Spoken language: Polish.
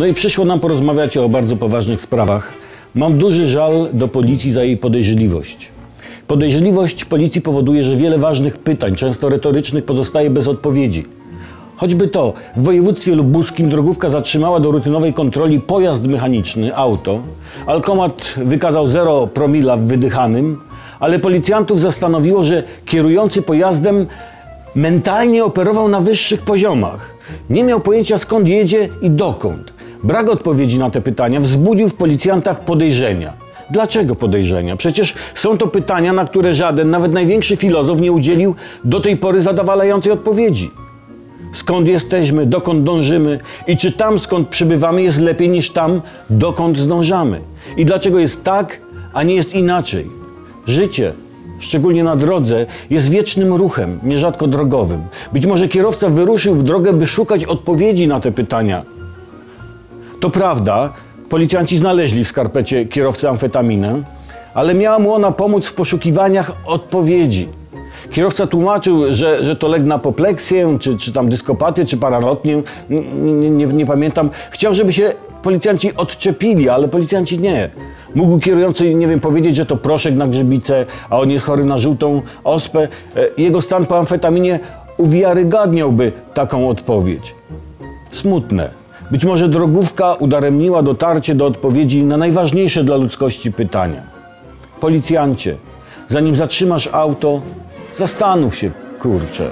No i przyszło nam porozmawiać o bardzo poważnych sprawach. Mam duży żal do policji za jej podejrzliwość. Podejrzliwość policji powoduje, że wiele ważnych pytań, często retorycznych, pozostaje bez odpowiedzi. Choćby to, w województwie lubuskim drogówka zatrzymała do rutynowej kontroli pojazd mechaniczny, auto. Alkomat wykazał 0 promila w wydychanym, ale policjantów zastanowiło, że kierujący pojazdem mentalnie operował na wyższych poziomach. Nie miał pojęcia skąd jedzie i dokąd. Brak odpowiedzi na te pytania wzbudził w policjantach podejrzenia. Dlaczego podejrzenia? Przecież są to pytania, na które żaden, nawet największy filozof nie udzielił do tej pory zadowalającej odpowiedzi. Skąd jesteśmy, dokąd dążymy i czy tam, skąd przybywamy, jest lepiej niż tam, dokąd zdążamy? I dlaczego jest tak, a nie jest inaczej? Życie, szczególnie na drodze, jest wiecznym ruchem, nierzadko drogowym. Być może kierowca wyruszył w drogę, by szukać odpowiedzi na te pytania. To prawda, policjanci znaleźli w skarpecie kierowcy amfetaminę, ale miała mu ona pomóc w poszukiwaniach odpowiedzi. Kierowca tłumaczył, że, że to lek na apopleksję, czy, czy tam dyskopatię, czy paranotnię, nie, nie, nie, pamiętam. Chciał, żeby się policjanci odczepili, ale policjanci nie. Mógł kierujący, nie wiem, powiedzieć, że to proszek na grzebicę, a on jest chory na żółtą ospę. E, Jego stan po amfetaminie uwiarygadniałby taką odpowiedź. Smutne. Być może drogówka udaremniła dotarcie do odpowiedzi na najważniejsze dla ludzkości pytania. Policjancie, zanim zatrzymasz auto, zastanów się, kurczę.